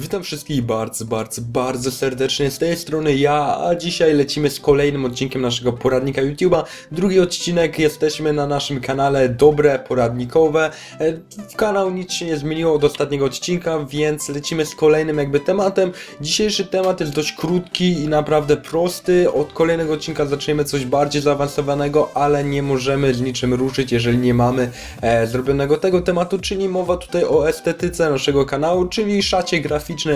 Witam wszystkich bardzo, bardzo, bardzo serdecznie z tej strony ja, a dzisiaj lecimy z kolejnym odcinkiem naszego poradnika YouTube'a. Drugi odcinek, jesteśmy na naszym kanale Dobre Poradnikowe. E, W kanał nic się nie zmieniło od ostatniego odcinka, więc lecimy z kolejnym jakby tematem. Dzisiejszy temat jest dość krótki i naprawdę prosty. Od kolejnego odcinka zaczniemy coś bardziej zaawansowanego, ale nie możemy z niczym ruszyć, jeżeli nie mamy e, zrobionego tego tematu, czyli mowa tutaj o estetyce naszego kanału, czyli szacie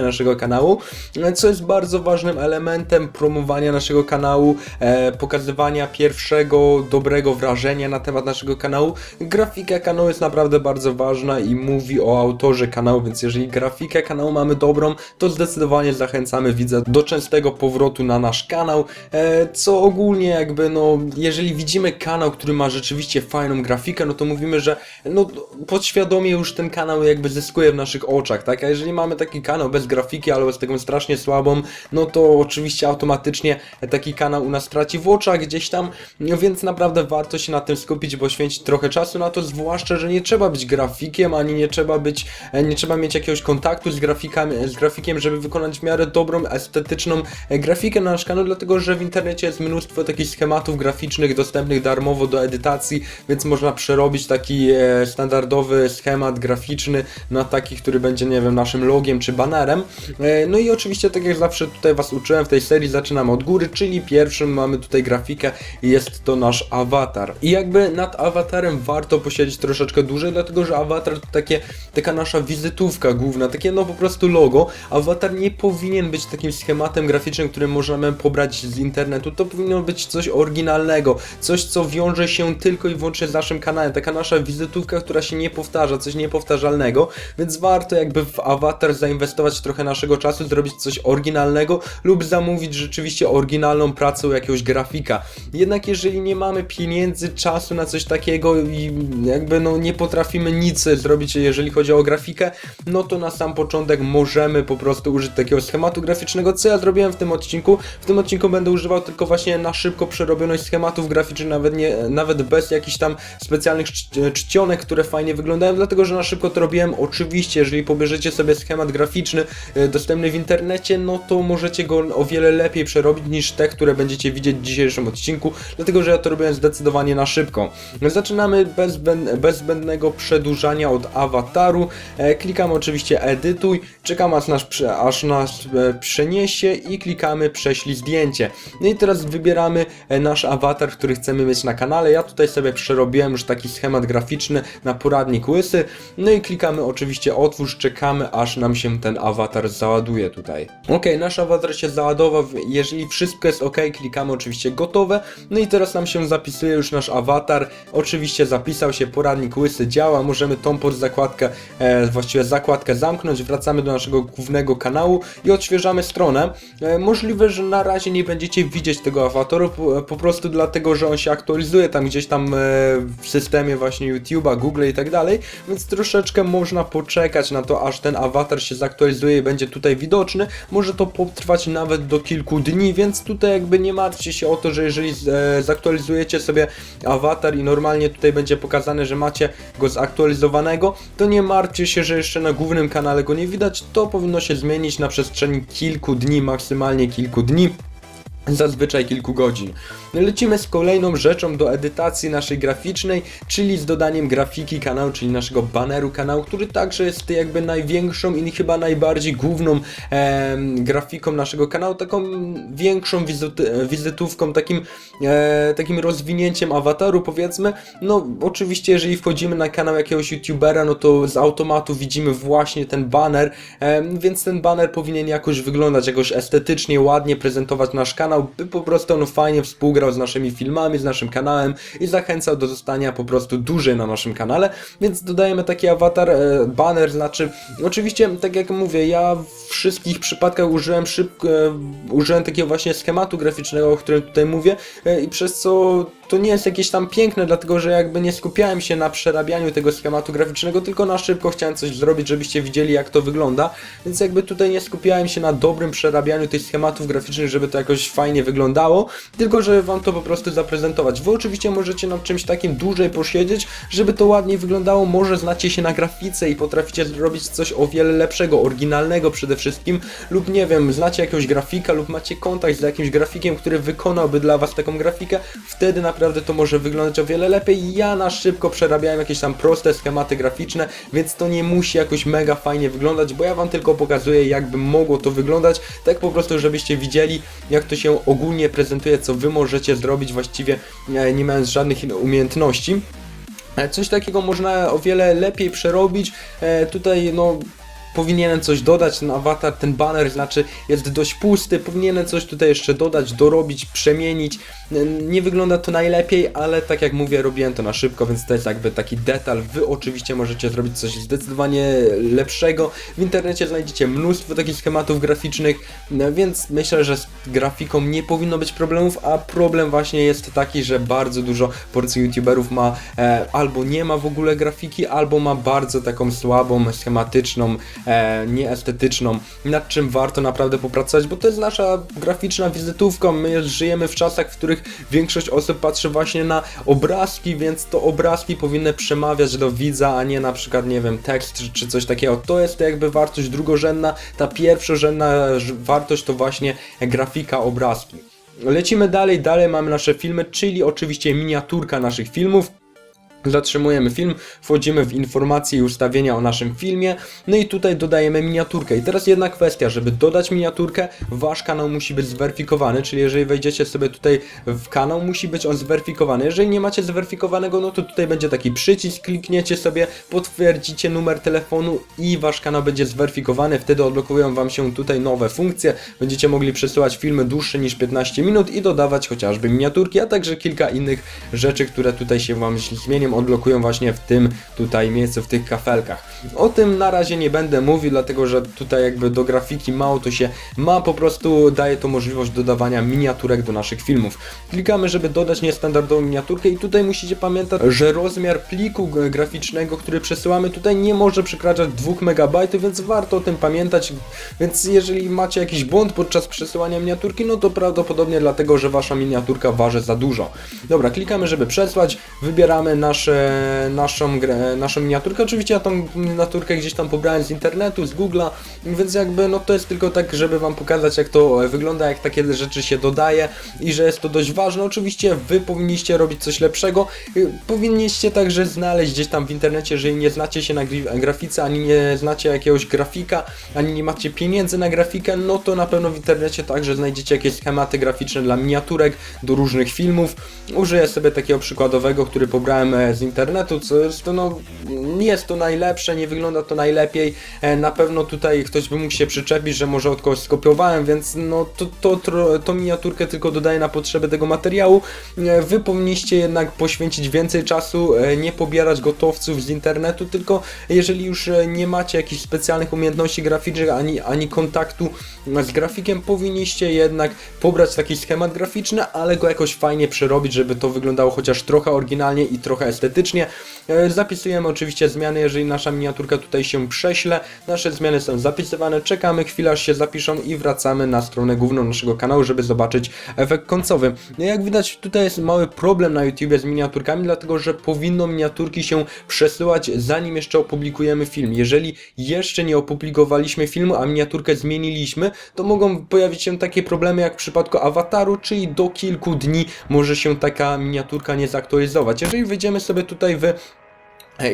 naszego kanału, e, co jest bardzo ważnym elementem promowania naszego kanału, e, pokazywania pierwszego dobrego wrażenia na temat naszego kanału. Grafika kanału jest naprawdę bardzo ważna i mówi o autorze kanału, więc jeżeli grafikę kanału mamy dobrą, to zdecydowanie zachęcamy widza do częstego powrotu na nasz kanał, e, co ogólnie jakby no, jeżeli widzimy kanał, który ma rzeczywiście fajną grafikę, no to mówimy, że no podświadomie już ten kanał jakby zyskuje w naszych oczach, tak? A jeżeli mamy taki kanał bez grafiki, albo z taką strasznie słabą, no to oczywiście automatycznie taki kanał u nas traci w oczach gdzieś tam, no więc naprawdę warto się na tym skupić, poświęcić trochę czasu na to, zwłaszcza, że nie trzeba być grafikiem, ani nie trzeba być, e, nie trzeba mieć jakiegoś kontaktu z grafikami, z grafikiem, żeby wykonać w miarę dobrą, estetyczną e, grafikę na nasz kanał, dlatego że w internecie jest mnóstwo takich schematów graficznych dostępnych darmowo do edytacji, więc można przerobić taki e, standardowy schemat graficzny na taki, który będzie, nie wiem, naszym logiem czy banerem. E, no i oczywiście, tak jak zawsze tutaj Was uczyłem w tej serii, zaczynamy od góry, czyli pierwszym mamy tutaj grafikę jest to nasz awatar. I jakby nad awatarem warto posiedzieć troszeczkę dłużej, dlatego że awatar to takie, taka nasza wizytówka główna, takie no po prostu logo. Awatar nie powinien być takim schematem graficznym, który możemy pobrać z internetu. To powinno być coś oryginalnego, coś co wiąże się tylko i wyłącznie z naszym kanałem, taka nasza wizytówka, która się nie powtarza, coś niepowtarzalnego, więc warto jakby w awatar zainwestować trochę naszego czasu, zrobić coś oryginalnego lub zamówić rzeczywiście oryginalną pracę jakiegoś grafika. Jednak jeżeli nie mamy pieniędzy, czasu na coś takiego i jakby no nie potrafimy nic zrobić, jeżeli chodzi o grafikę, no to na sam początek możemy po prostu użyć takiego schematu graficznego, co ja zrobiłem w tym odcinku. W tym odcinku będę używał tylko właśnie na szybko przerobioność schematów graficznych, nawet nie, nawet bez jakichś tam specjalnych czci- czcionek, które fajnie wyglądają, dlatego że na szybko to robiłem. Oczywiście, jeżeli pobierzecie sobie schemat graficzny e, dostępny w internecie, no to możecie go o wiele lepiej przerobić niż te, które będziecie widzieć w dzisiejszym odcinku, dlatego że ja to robiłem zdecydowanie na szybko. Zaczynamy bez, bez zbędnego przedłużania od awataru. E, klikamy oczywiście edytuj, czekamy aż nas, aż nas e, przeniesie i klikamy prześlij zdjęcie. No i teraz wybieramy nasz awatar, który chcemy mieć na kanale. Ja tutaj sobie przerobiłem już taki schemat graficzny na poradnik łysy. No i klikamy oczywiście otwórz, czekamy aż nam się ten awatar załaduje tutaj. Ok, nasz awatar się załadował. Jeżeli wszystko jest ok, klikamy oczywiście gotowe. No i teraz nam się zapisuje już nasz awatar. Oczywiście zapisał się, poradnik łysy działa. Możemy tą podzakładkę, e, właściwie zakładkę zamknąć. Wracamy do naszego głównego kanału i odświeżamy stronę. E, możliwe, że na razie nie będziecie widzieć tego awataru, po, po prostu dlatego, że on się aktualizuje tam gdzieś tam e, w systemie właśnie YouTube'a, Google i tak dalej, więc troszeczkę można poczekać na to, aż ten awatar się zaktualizuje i będzie tutaj widoczny. Może to potrwać nawet do kilku dni, więc tutaj jakby nie martwcie się o to, że jeżeli e, zaktualizujecie sobie awatar i normalnie tutaj będzie pokazane, że macie go zaktualizowanego, to nie martwcie się, że jeszcze na głównym kanale go nie widać. To powinno się zmienić na przestrzeni kilku dni, maksymalnie kilku dni zazwyczaj kilku godzin. Lecimy z kolejną rzeczą do edytacji naszej graficznej, czyli z dodaniem grafiki kanału, czyli naszego baneru kanału, który także jest jakby największą i chyba najbardziej główną em, grafiką naszego kanału, taką większą wizytówką, takim, e, takim rozwinięciem awataru powiedzmy. No oczywiście jeżeli wchodzimy na kanał jakiegoś youtubera, no to z automatu widzimy właśnie ten baner, em, więc ten baner powinien jakoś wyglądać, jakoś estetycznie, ładnie prezentować nasz kanał, by po prostu on fajnie współgrał z naszymi filmami, z naszym kanałem i zachęcał do zostania po prostu dłużej na naszym kanale, więc dodajemy taki awatar, e, banner, znaczy oczywiście, tak jak mówię, ja w wszystkich przypadkach użyłem szybko, e, użyłem takiego właśnie schematu graficznego, o którym tutaj mówię e, i przez co to nie jest jakieś tam piękne, dlatego że jakby nie skupiałem się na przerabianiu tego schematu graficznego, tylko na szybko chciałem coś zrobić, żebyście widzieli jak to wygląda, więc jakby tutaj nie skupiałem się na dobrym przerabianiu tych schematów graficznych, żeby to jakoś fajnie wyglądało, tylko żeby wam to po prostu zaprezentować. Wy oczywiście możecie nad czymś takim dłużej posiedzieć, żeby to ładniej wyglądało, może znacie się na grafice i potraficie zrobić coś o wiele lepszego, oryginalnego przede wszystkim, lub nie wiem, znacie jakiegoś grafika lub macie kontakt z jakimś grafikiem, który wykonałby dla was taką grafikę, wtedy naprawdę to może wyglądać o wiele lepiej. Ja na szybko przerabiałem jakieś tam proste schematy graficzne, więc to nie musi jakoś mega fajnie wyglądać, bo ja wam tylko pokazuję jakby mogło to wyglądać, tak po prostu żebyście widzieli jak to się ogólnie prezentuje, co wy możecie zrobić właściwie e, nie mając żadnych umiejętności. E, Coś takiego można o wiele lepiej przerobić. E, tutaj no powinienem coś dodać, ten awatar, ten banner znaczy jest dość pusty, powinienem coś tutaj jeszcze dodać, dorobić, przemienić. Nie wygląda to najlepiej, ale tak jak mówię, robiłem to na szybko, więc to jest jakby taki detal. Wy oczywiście możecie zrobić coś zdecydowanie lepszego. W internecie znajdziecie mnóstwo takich schematów graficznych, więc myślę, że z grafiką nie powinno być problemów, a problem właśnie jest taki, że bardzo dużo porcji youtuberów ma e, albo nie ma w ogóle grafiki, albo ma bardzo taką słabą, schematyczną, e, nieestetyczną, nad czym warto naprawdę popracować, bo to jest nasza graficzna wizytówka. My żyjemy w czasach, w których większość osób patrzy właśnie na obrazki, więc to obrazki powinny przemawiać do widza, a nie na przykład, nie wiem, tekst czy, czy coś takiego. To jest jakby wartość drugorzędna, ta pierwszorzędna wartość to właśnie grafika, obrazki. Lecimy dalej, dalej mamy nasze filmy, czyli oczywiście miniaturka naszych filmów. Zatrzymujemy film, wchodzimy w informacje i ustawienia o naszym filmie, no i tutaj dodajemy miniaturkę. I teraz jedna kwestia, żeby dodać miniaturkę, wasz kanał musi być zweryfikowany, czyli jeżeli wejdziecie sobie tutaj w kanał, musi być on zweryfikowany. Jeżeli nie macie zweryfikowanego, no to tutaj będzie taki przycisk, klikniecie sobie, potwierdzicie numer telefonu i wasz kanał będzie zweryfikowany, wtedy odblokują wam się tutaj nowe funkcje, będziecie mogli przesyłać filmy dłuższe niż 15 minut i dodawać chociażby miniaturki, a także kilka innych rzeczy, które tutaj się wam zmienią, odblokują właśnie w tym tutaj miejscu, w tych kafelkach. O tym na razie nie będę mówił, dlatego że tutaj jakby do grafiki mało to się ma, po prostu daje to możliwość dodawania miniaturek do naszych filmów. Klikamy, żeby dodać niestandardową miniaturkę i tutaj musicie pamiętać, że rozmiar pliku graficznego, który przesyłamy tutaj nie może przekraczać 2 MB, więc warto o tym pamiętać, więc jeżeli macie jakiś błąd podczas przesyłania miniaturki, no to prawdopodobnie dlatego, że wasza miniaturka waży za dużo. Dobra, klikamy, żeby przesłać, wybieramy nasze, naszą, grę, naszą miniaturkę, oczywiście ja tą miniaturkę gdzieś tam pobrałem z internetu, z Google'a, więc jakby no to jest tylko tak, żeby wam pokazać jak to wygląda, jak takie rzeczy się dodaje i że jest to dość ważne. Oczywiście wy powinniście robić coś lepszego, Y, powinniście także znaleźć gdzieś tam w internecie, jeżeli nie znacie się na grafice, ani nie znacie jakiegoś grafika, ani nie macie pieniędzy na grafikę, no to na pewno w internecie także znajdziecie jakieś schematy graficzne dla miniaturek do różnych filmów. Użyję sobie takiego przykładowego, który pobrałem e, z internetu, co to no, nie jest to najlepsze, nie wygląda to najlepiej. E, Na pewno tutaj ktoś by mógł się przyczepić, że może od kogoś skopiowałem, więc no to, to, to, to miniaturkę tylko dodaję na potrzeby tego materiału. E, Wy powinniście jednak poświęcić więcej czasu, e, nie pobierać gotowców z internetu, tylko jeżeli już nie macie jakichś specjalnych umiejętności graficznych ani, ani kontaktu z grafikiem, powinniście jednak pobrać taki schemat graficzny, ale go jakoś fajnie przerobić, żeby to wyglądało chociaż trochę oryginalnie i trochę estetycznie. E, Zapisujemy oczywiście zmiany, jeżeli nasza miniaturka tutaj się prześle. Nasze zmiany są zapisywane, czekamy chwilę aż się zapiszą i wracamy na stronę główną naszego kanału, żeby zobaczyć efekt końcowy. No jak widać tutaj jest mały problem na YouTubie z miniaturkami, dlatego że powinno miniaturki się przesyłać zanim jeszcze opublikujemy film. Jeżeli jeszcze nie opublikowaliśmy filmu, a miniaturkę zmieniliśmy, to mogą pojawić się takie problemy jak w przypadku awataru, czyli do kilku dni może się taka miniaturka nie zaktualizować. Jeżeli wejdziemy sobie tutaj w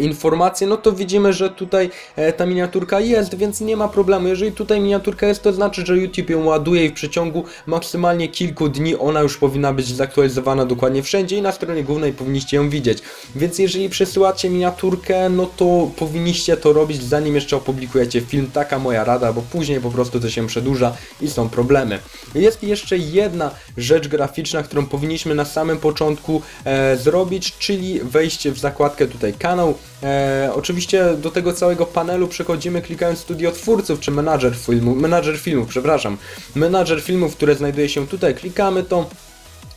informacje, no to widzimy, że tutaj e, ta miniaturka jest, więc nie ma problemu. Jeżeli tutaj miniaturka jest, to znaczy, że YouTube ją ładuje i w przeciągu maksymalnie kilku dni ona już powinna być zaktualizowana dokładnie wszędzie i na stronie głównej powinniście ją widzieć. Więc jeżeli przesyłacie miniaturkę, no to powinniście to robić zanim jeszcze opublikujecie film. Taka moja rada, bo później po prostu to się przedłuża i są problemy. Jest jeszcze jedna rzecz graficzna, którą powinniśmy na samym początku e, zrobić, czyli wejść w zakładkę tutaj kanał. E, oczywiście do tego całego panelu przechodzimy klikając studio twórców, czy menadżer filmu, menadżer filmów, przepraszam. Menadżer filmów, które znajduje się tutaj, klikamy to.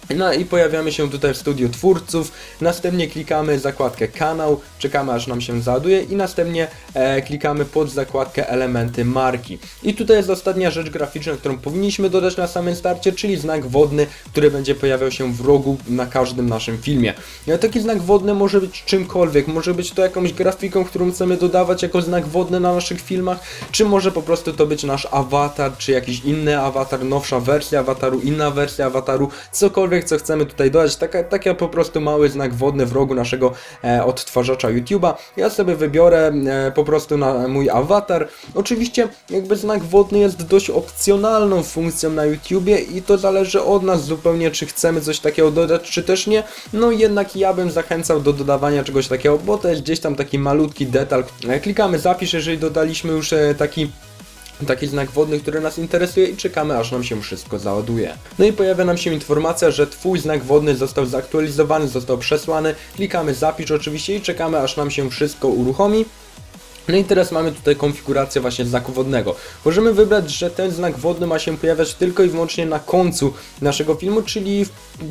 No i pojawiamy się tutaj w studiu twórców, następnie klikamy zakładkę kanał, czekamy aż nam się załaduje i następnie e, klikamy pod zakładkę elementy marki. I tutaj jest ostatnia rzecz graficzna, którą powinniśmy dodać na samym starcie, czyli znak wodny, który będzie pojawiał się w rogu na każdym naszym filmie. E, Taki znak wodny może być czymkolwiek, może być to jakąś grafiką, którą chcemy dodawać jako znak wodny na naszych filmach, czy może po prostu to być nasz awatar, czy jakiś inny awatar, nowsza wersja awataru, inna wersja awataru, cokolwiek co chcemy tutaj dodać, taka, taki po prostu mały znak wodny w rogu naszego e, odtwarzacza YouTube'a. Ja sobie wybiorę e, po prostu na mój awatar. Oczywiście jakby znak wodny jest dość opcjonalną funkcją na YouTubie i to zależy od nas zupełnie, czy chcemy coś takiego dodać, czy też nie. No jednak ja bym zachęcał do dodawania czegoś takiego, bo to jest gdzieś tam taki malutki detal. E, Klikamy zapisz, jeżeli dodaliśmy już e, taki taki znak wodny, który nas interesuje i czekamy aż nam się wszystko załaduje. No i pojawia nam się informacja, że Twój znak wodny został zaktualizowany, został przesłany. Klikamy zapisz oczywiście i czekamy aż nam się wszystko uruchomi. No i teraz mamy tutaj konfigurację właśnie znaku wodnego. Możemy wybrać, że ten znak wodny ma się pojawiać tylko i wyłącznie na końcu naszego filmu, czyli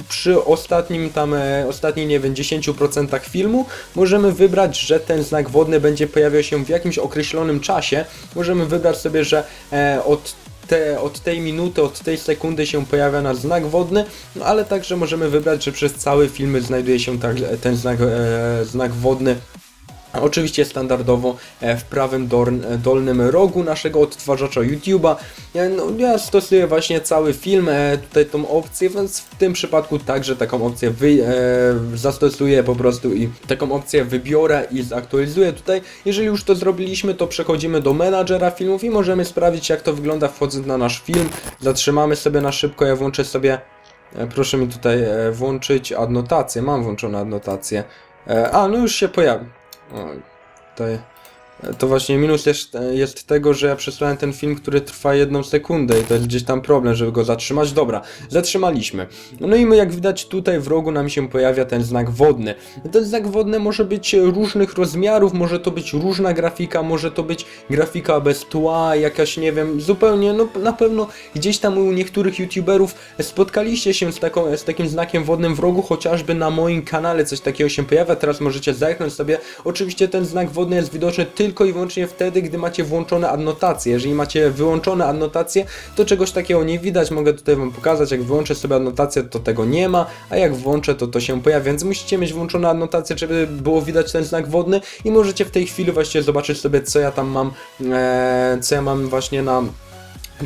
przy ostatnim tam, e, ostatniej nie wiem, 10% filmu. Możemy wybrać, że ten znak wodny będzie pojawiał się w jakimś określonym czasie. Możemy wybrać sobie, że e, od te, od tej minuty, od tej sekundy się pojawia nasz znak wodny, no ale także możemy wybrać, że przez cały film znajduje się tak, ten znak, e, znak wodny Oczywiście standardowo e, w prawym e, dolnym rogu naszego odtwarzacza YouTube'a. Ja, no, ja stosuję właśnie cały film, e, tutaj tą opcję, więc w tym przypadku także taką opcję wy- e, zastosuję po prostu i taką opcję wybiorę i zaktualizuję tutaj. Jeżeli już to zrobiliśmy, to przechodzimy do menadżera filmów i możemy sprawdzić jak to wygląda wchodząc na nasz film. Zatrzymamy sobie na szybko, ja włączę sobie, e, proszę mi tutaj e, włączyć adnotację, mam włączone adnotację. E, a, no już się pojawi. O, tutaj. To właśnie minus jest, jest tego, że ja przesłałem ten film, który trwa jedną sekundę i to jest gdzieś tam problem, żeby go zatrzymać. Dobra, zatrzymaliśmy. No i my jak widać tutaj w rogu nam się pojawia ten znak wodny. Ten znak wodny może być różnych rozmiarów, może to być różna grafika, może to być grafika bez tła, jakaś nie wiem, zupełnie, no na pewno gdzieś tam u niektórych youtuberów spotkaliście się z, taką, z takim znakiem wodnym w rogu, chociażby na moim kanale coś takiego się pojawia, teraz możecie zerknąć sobie. Oczywiście ten znak wodny jest widoczny tylko i wyłącznie wtedy, gdy macie włączone adnotacje. Jeżeli macie wyłączone adnotacje, to czegoś takiego nie widać. Mogę tutaj Wam pokazać, jak wyłączę sobie adnotację, to tego nie ma, a jak włączę, to to się pojawia, więc musicie mieć włączone adnotacje, żeby było widać ten znak wodny i możecie w tej chwili właściwie zobaczyć sobie, co ja tam mam, e, co ja mam właśnie na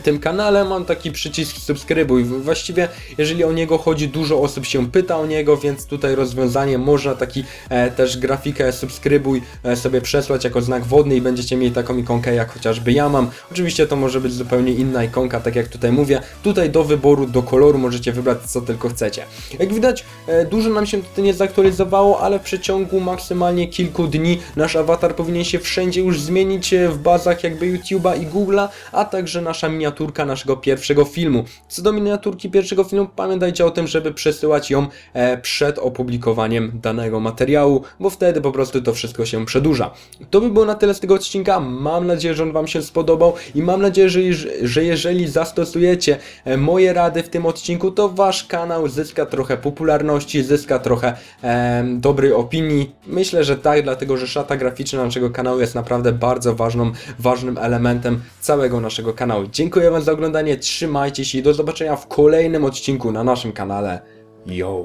tym kanale mam taki przycisk subskrybuj. Właściwie, jeżeli o niego chodzi, dużo osób się pyta o niego, więc tutaj rozwiązanie można taki e, też grafikę subskrybuj e, sobie przesłać jako znak wodny i będziecie mieli taką ikonkę jak chociażby ja mam. Oczywiście to może być zupełnie inna ikonka, tak jak tutaj mówię. Tutaj do wyboru, do koloru możecie wybrać co tylko chcecie. Jak widać, e, dużo nam się tutaj nie zaktualizowało, ale w przeciągu maksymalnie kilku dni nasz awatar powinien się wszędzie już zmienić e, w bazach jakby YouTube'a i Google'a, a także nasza miniaturka naszego pierwszego filmu. Co do miniaturki pierwszego filmu, pamiętajcie o tym, żeby przesyłać ją e, przed opublikowaniem danego materiału, bo wtedy po prostu to wszystko się przedłuża. To by było na tyle z tego odcinka. Mam nadzieję, że on Wam się spodobał i mam nadzieję, że, że jeżeli zastosujecie e, moje rady w tym odcinku, to Wasz kanał zyska trochę popularności, zyska trochę em, dobrej opinii. Myślę, że tak, dlatego że szata graficzna naszego kanału jest naprawdę bardzo ważną, ważnym elementem całego naszego kanału. Dziękuję Wam za oglądanie, trzymajcie się i do zobaczenia w kolejnym odcinku na naszym kanale. Yo!